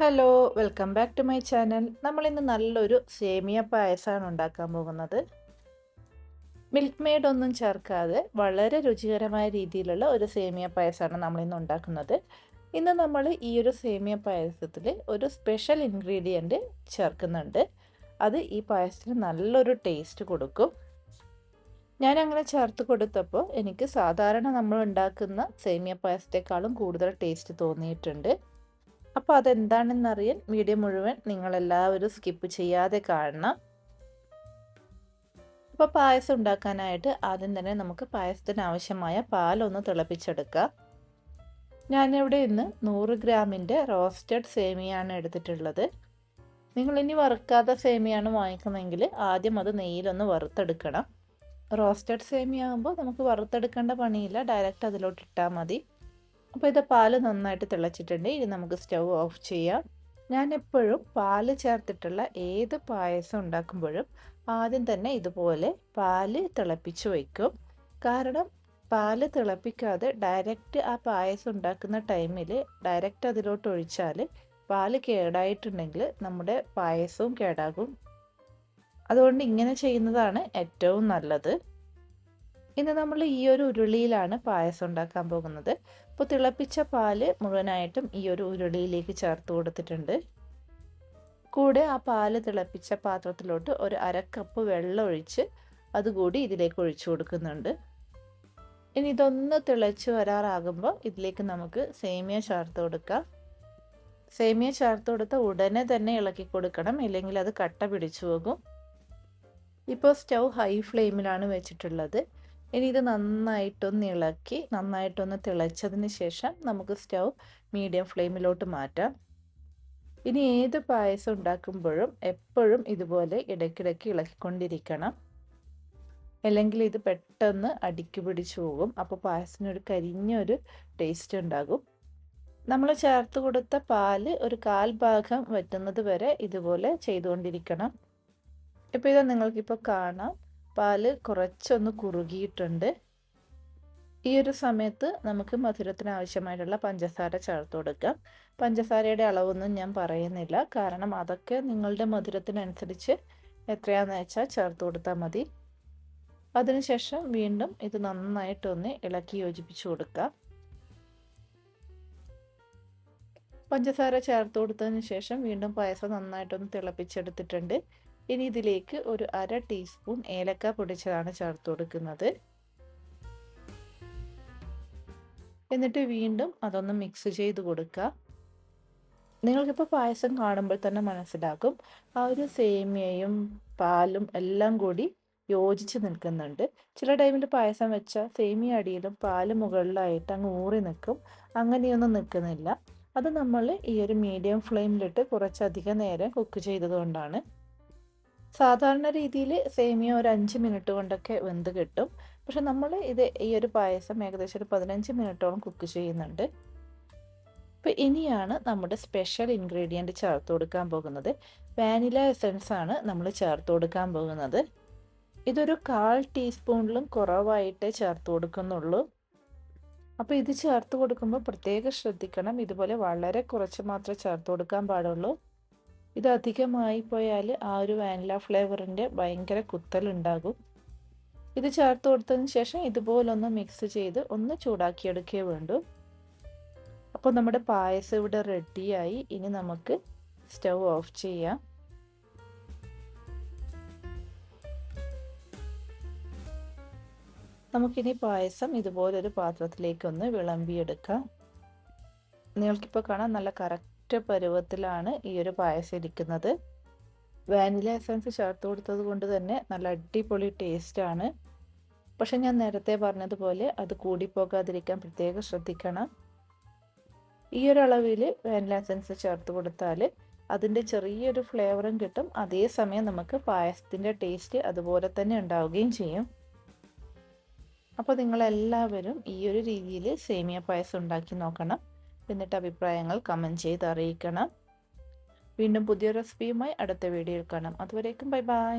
Hello welcome back to my channel. നമ്മളിന്ന് നല്ലൊരു സേമിയ പായസമാണ് ഉണ്ടാക്കാൻ പോകുന്നത്. മിൽക്ക് മെയ്ഡ് ഒന്നും ചേർക്കാതെ വളരെ രുചികരമായ രീതിയിലുള്ള ഒരു സേമിയ പായസമാണ് നമ്മളിന്ന് ഉണ്ടാക്കുന്നത്. ഇന്ന് നമ്മൾ ഈ ഒരു സേമിയ പായസത്തിൽ ഒരു സ്പെഷ്യൽ ഇൻഗ്രീഡിയന്റ് ചേർക്കുന്നുണ്ട്. അത് ഈ പായസത്തിന് നല്ലൊരു ടേസ്റ്റ് കൊടുക്കും. ഞാൻ അങ്ങനെ ചേർത്ത് കൊടുത്തപ്പോൾ എനിക്ക് സാധാരണ നമ്മൾ ഉണ്ടാക്കുന്ന സേമിയ പായസത്തെക്കാളും കൂടുതൽ ടേസ്റ്റ് തോന്നിയിട്ടുണ്ട്. അപ്പോൾ അതെന്താണെന്നറിയാൻ വീഡിയോ മുഴുവൻ നിങ്ങളെല്ലാവരും സ്കിപ്പ് ചെയ്യാതെ കാണണം. അപ്പോൾ പായസം ഉണ്ടാക്കാനായിട്ട് ആദ്യം തന്നെ നമുക്ക് പായസത്തിന് ആവശ്യമായ പാലൊന്ന് തിളപ്പിച്ചെടുക്കാം. ഞാനിവിടെ ഇന്ന് നൂറ് ഗ്രാമിന്റെ റോസ്റ്റഡ് സേമിയാണ് എടുത്തിട്ടുള്ളത്. നിങ്ങളിനി വറുക്കാത്ത സേമിയാണ് വാങ്ങിക്കുന്നതെങ്കിൽ ആദ്യം അത് നെയ്യിലൊന്ന് വറുത്തെടുക്കണം. റോസ്റ്റഡ് സേമിയ ആകുമ്പോൾ നമുക്ക് വറുത്തെടുക്കേണ്ട പണിയില്ല. ഡയറക്റ്റ് അതിലോട്ട് ഇട്ടാൽ മതി. അപ്പോൾ ഇത് പാൽ നന്നായിട്ട് തിളച്ചിട്ടുണ്ട്. ഇനി നമുക്ക് സ്റ്റൗ ഓഫ് ചെയ്യാം. ഞാൻ എപ്പോഴും പാൽ ചേർത്തിട്ടുള്ള ഏത് പായസം ഉണ്ടാക്കുമ്പോഴും ആദ്യം തന്നെ ഇതുപോലെ പാൽ തിളപ്പിച്ച് വയ്ക്കും. കാരണം പാൽ തിളപ്പിക്കാതെ ഡയറക്റ്റ് ആ പായസം ഉണ്ടാക്കുന്ന ടൈമിൽ ഡയറക്റ്റ് അതിലോട്ട് ഒഴിച്ചാൽ പാൽ കേടായിട്ടുണ്ടെങ്കിൽ നമ്മുടെ പായസവും കേടാകും. അതുകൊണ്ട് ഇങ്ങനെ ചെയ്യുന്നതാണ് ഏറ്റവും നല്ലത്. ഇന്ന് നമ്മൾ ഈ ഒരു ഉരുളിയിലാണ് പായസം ഉണ്ടാക്കാൻ പോകുന്നത്. അപ്പോൾ തിളപ്പിച്ച പാൽ മുഴുവനായിട്ടും ഈ ഒരു ഉരുളിയിലേക്ക് ചേർത്ത് കൊടുത്തിട്ടുണ്ട്. കൂടെ ആ പാൽ തിളപ്പിച്ച പാത്രത്തിലോട്ട് ഒരു അര കപ്പ് വെള്ളം ഒഴിച്ച് അതുകൂടി ഇതിലേക്ക് ഒഴിച്ചു കൊടുക്കുന്നുണ്ട്. ഇനി ഇതൊന്ന് തിളച്ച് വരാറാകുമ്പോൾ ഇതിലേക്ക് നമുക്ക് സേമിയ ചേർത്ത് കൊടുക്കാം. സേമിയ ചേർത്ത് കൊടുത്ത ഉടനെ തന്നെ ഇളക്കി കൊടുക്കണം ഇല്ലെങ്കിൽ അത് കട്ട പിടിച്ചു പോകും. ഇപ്പോൾ സ്റ്റൗ ഹൈ ഫ്ലെയിമിലാണ് വെച്ചിട്ടുള്ളത്. ഇനി ഇത് നന്നായിട്ടൊന്ന് ഇളക്കി നന്നായിട്ടൊന്ന് തിളച്ചതിന് ശേഷം നമുക്ക് സ്റ്റൗ മീഡിയം ഫ്ലെയിമിലോട്ട് മാറ്റാം. ഇനി ഏത് പായസം ഉണ്ടാക്കുമ്പോഴും എപ്പോഴും ഇതുപോലെ ഇടയ്ക്കിടയ്ക്ക് ഇളക്കിക്കൊണ്ടിരിക്കണം. അല്ലെങ്കിൽ ഇത് പെട്ടെന്ന് അടിക്ക് പിടിച്ചു പോകും. അപ്പോൾ പായസത്തിനൊരു കരിഞ്ഞൊരു ടേസ്റ്റ് ഉണ്ടാകും. നമ്മൾ ചേർത്ത് കൊടുത്ത പാൽ ഒരു കാൽ ഭാഗം വറ്റുന്നത് വരെ ഇതുപോലെ ചെയ്തുകൊണ്ടിരിക്കണം. ഇപ്പോൾ ഇത് നിങ്ങൾക്കിപ്പോൾ കാണാം. പാൽ കുറച്ചൊന്ന് കുറുകിയിട്ടുണ്ട്. ഈ ഒരു സമയത്ത് നമുക്ക് മധുരത്തിന് ആവശ്യമായിട്ടുള്ള പഞ്ചസാര ചേർത്ത് കൊടുക്കാം. പഞ്ചസാരയുടെ അളവൊന്നും ഞാൻ പറയുന്നില്ല. കാരണം അതൊക്കെ നിങ്ങളുടെ മധുരത്തിനനുസരിച്ച് എത്രയാണെന്ന് വെച്ചാൽ ചേർത്ത് കൊടുത്താൽ മതി. അതിനുശേഷം വീണ്ടും ഇത് നന്നായിട്ടൊന്ന് ഇളക്കി യോജിപ്പിച്ചു കൊടുക്കാം. പഞ്ചസാര ചേർത്ത് കൊടുത്തതിന് ശേഷം വീണ്ടും പായസം നന്നായിട്ടൊന്ന് തിളപ്പിച്ചെടുത്തിട്ടുണ്ട്. ഇനി ഇതിലേക്ക് ഒരു അര ടീസ്പൂൺ ഏലക്ക പൊടിച്ചതാണ് ചേർത്ത് കൊടുക്കുന്നത്. എന്നിട്ട് വീണ്ടും അതൊന്ന് മിക്സ് ചെയ്ത് കൊടുക്കുക. നിങ്ങൾക്കിപ്പോൾ പായസം കാണുമ്പോൾ തന്നെ മനസ്സിലാക്കും ആ ഒരു സേമിയയും പാലും എല്ലാം കൂടി യോജിച്ച് നിൽക്കുന്നുണ്ട്. ചില ടൈമിൽ പായസം വെച്ചാൽ സേമിയ അടിയിലും പാൽ മുകളിലായിട്ട് അങ്ങ് ഊറി നിൽക്കും. അങ്ങനെയൊന്നും നിൽക്കുന്നില്ല. അത് നമ്മൾ ഈ ഒരു മീഡിയം ഫ്ലെയിമിലിട്ട് കുറച്ചധികം നേരം കുക്ക് ചെയ്തതുകൊണ്ടാണ് സാധാരണ രീതിയിൽ സേമിയ ഒരു അഞ്ച് മിനിറ്റ് കൊണ്ടൊക്കെ വെന്ത് കിട്ടും. പക്ഷെ നമ്മൾ ഇത് ഈ ഒരു പായസം ഏകദേശം ഒരു പതിനഞ്ച് മിനിറ്റോളം കുക്ക് ചെയ്യുന്നുണ്ട്. അപ്പോൾ ഇനിയാണ് നമ്മുടെ സ്പെഷ്യൽ ഇൻഗ്രീഡിയന്റ് ചേർത്ത് കൊടുക്കാൻ പോകുന്നത്. വാനില എസൻസ് ആണ് നമ്മൾ ചേർത്ത് കൊടുക്കാൻ പോകുന്നത്. ഇതൊരു കാൽ ടീസ്പൂണിലും കുറവായിട്ടേ ചേർത്ത് കൊടുക്കുന്നുള്ളൂ. അപ്പോൾ ഇത് ചേർത്ത് കൊടുക്കുമ്പോൾ പ്രത്യേകം ശ്രദ്ധിക്കണം. ഇതുപോലെ വളരെ കുറച്ച് മാത്രമേ ചേർത്ത് കൊടുക്കാൻ പാടുള്ളൂ. ഇത് അധികമായി പോയാൽ ആ ഒരു വാനില ഫ്ലേവറിന്റെ ഭയങ്കര കുത്തലുണ്ടാകും. ഇത് ചേർത്ത് കൊടുത്തതിന് ശേഷം ഇതുപോലൊന്ന് മിക്സ് ചെയ്ത് ഒന്ന് ചൂടാക്കിയെടുക്കേ വേണ്ടു. അപ്പോൾ നമ്മുടെ പായസം ഇവിടെ റെഡിയായി ഇനി നമുക്ക് സ്റ്റൗ ഓഫ് ചെയ്യാം. നമുക്കിനി പായസം ഇതുപോലൊരു പാത്രത്തിലേക്കൊന്ന് വിളമ്പിയെടുക്കാം. നിങ്ങൾക്കിപ്പോൾ കാണാൻ നല്ല കറക്റ്റ് പരുവത്തിലാണ് ഈ ഒരു പായസം ഇരിക്കുന്നത്. വാനില എസൻസ് ചേർത്ത് കൊടുത്തത് കൊണ്ട് തന്നെ നല്ല അടിപൊളി ടേസ്റ്റ് ആണ്. പക്ഷെ ഞാൻ നേരത്തെ പറഞ്ഞതുപോലെ അത് കൂടിപ്പോകാതിരിക്കാൻ പ്രത്യേകം ശ്രദ്ധിക്കണം. ഈ ഒരു അളവിൽ വാനില എസൻസ് ചേർത്ത് കൊടുത്താൽ അതിന്റെ ചെറിയൊരു ഫ്ലേവറും കിട്ടും. അതേസമയം നമുക്ക് പായസത്തിന്റെ ടേസ്റ്റ് അതുപോലെ തന്നെ ഉണ്ടാവുകയും ചെയ്യും. അപ്പോൾ നിങ്ങളെല്ലാവരും ഈ ഒരു രീതിയിൽ സേമിയ പായസം ഉണ്ടാക്കി നോക്കണം. എന്നിട്ട് അഭിപ്രായങ്ങൾ കമന്റ് ചെയ്ത് അറിയിക്കണം. വീണ്ടും പുതിയ റെസിപ്പിയുമായി അടുത്ത വീഡിയോയിൽ കാണാം. അതുവരേക്കും ബൈ ബൈ